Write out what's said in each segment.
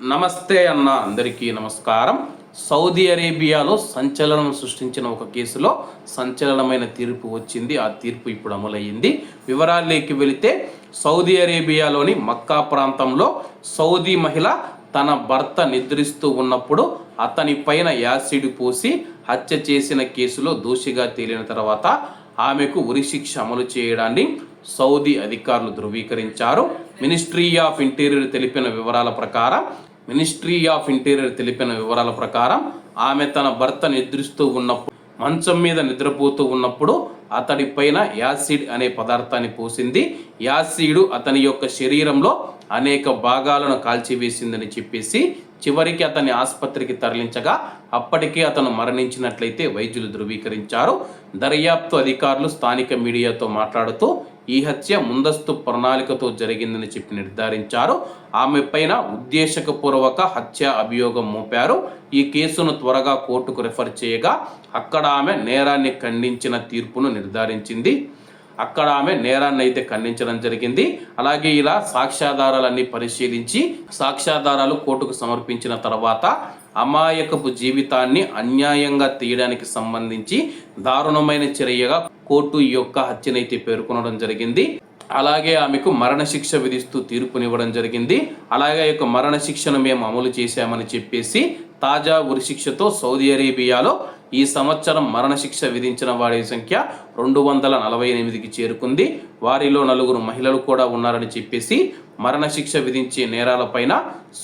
నమస్తే అన్న అందరికీ నమస్కారం. సౌదీ అరేబియాలో సంచలనం సృష్టించిన ఒక కేసులో సంచలనమైన తీర్పు వచ్చింది. ఆ తీర్పు ఇప్పుడు అమలయ్యింది. వివరాల్లోకి వెళితే సౌదీ అరేబియాలోని మక్కా ప్రాంతంలో సౌదీ మహిళ తన భర్త నిద్రిస్తూ ఉన్నప్పుడు అతని పైన యాసిడ్ పోసి హత్య చేసిన కేసులో దోషిగా తేలిన తర్వాత ఆమెకు ఉరిశిక్ష అమలు చేయడాన్ని సౌదీ అధికారులు ధృవీకరించారు. మినిస్ట్రీ ఆఫ్ ఇంటీరియర్ తెలిపిన వివరాల ప్రకారం మినిస్ట్రీ ఆఫ్ ఇంటీరియర్ తెలిపిన వివరాల ప్రకారం ఆమె తన భర్త నిద్రిస్తూ ఉన్నప్పుడు మంచం మీద నిద్రపోతూ ఉన్నప్పుడు అతడి పైన యాసిడ్ అనే పదార్థాన్ని పోసింది. యాసిడ్ అతని యొక్క శరీరంలో అనేక భాగాలను కాల్చివేసిందని చెప్పేసి చివరికి అతన్ని ఆసుపత్రికి తరలించగా అప్పటికే అతను మరణించినట్లయితే వైద్యులు ధృవీకరించారు. దర్యాప్తు అధికారులు స్థానిక మీడియాతో మాట్లాడుతూ ఈ హత్య ముందస్తు ప్రణాళికతో జరిగిందని చెప్పి నిర్ధారించారు. ఆమె పైన ఉద్దేశకపూర్వక హత్య అభియోగం మోపారు. ఈ కేసును త్వరగా కోర్టుకు రెఫర్ చేయగా అక్కడ ఆమె నేరాన్ని ఖండించిన తీర్పును నిర్ధారించింది. అక్కడ ఆమె నేరాన్ని అయితే ఖండించడం జరిగింది. అలాగే ఇలా సాక్ష్యాధారాలన్నీ పరిశీలించి సాక్ష్యాధారాలు కోర్టుకు సమర్పించిన తర్వాత అమాయకపు జీవితాన్ని అన్యాయంగా తీయడానికి సంబంధించి దారుణమైన చర్యగా కోర్టు ఈ యొక్క హత్యనైతే పేర్కొనడం జరిగింది. అలాగే ఆమెకు మరణశిక్ష విధిస్తూ తీర్పునివ్వడం జరిగింది. అలాగే యొక్క మరణశిక్షను మేము అమలు చేశామని చెప్పేసి తాజా ఉరిశిక్షతో సౌదీ అరేబియాలో ఈ సంవత్సరం మరణశిక్ష విధించిన వారి సంఖ్య రెండు వందల నలభై ఎనిమిదికి చేరుకుంది. వారిలో నలుగురు మహిళలు కూడా ఉన్నారని చెప్పేసి మరణశిక్ష విధించే నేరాలపైన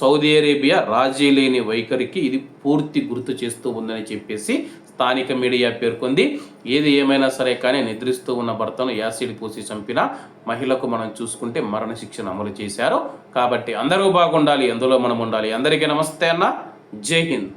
సౌదీ అరేబియా రాజీ లేని వైఖరికి ఇది పూర్తి గుర్తు చేస్తూ ఉందని చెప్పేసి స్థానిక మీడియా పేర్కొంది. ఏది ఏమైనా సరే కానీ నిద్రిస్తూ ఉన్న భర్తను యాసిడ్ పూసి చంపిన మహిళకు మనం చూసుకుంటే మరణశిక్షను అమలు చేశారు. కాబట్టి అందరూ బాగుండాలి అందులో మనం ఉండాలి. అందరికీ నమస్తే అన్న. జై హింద్.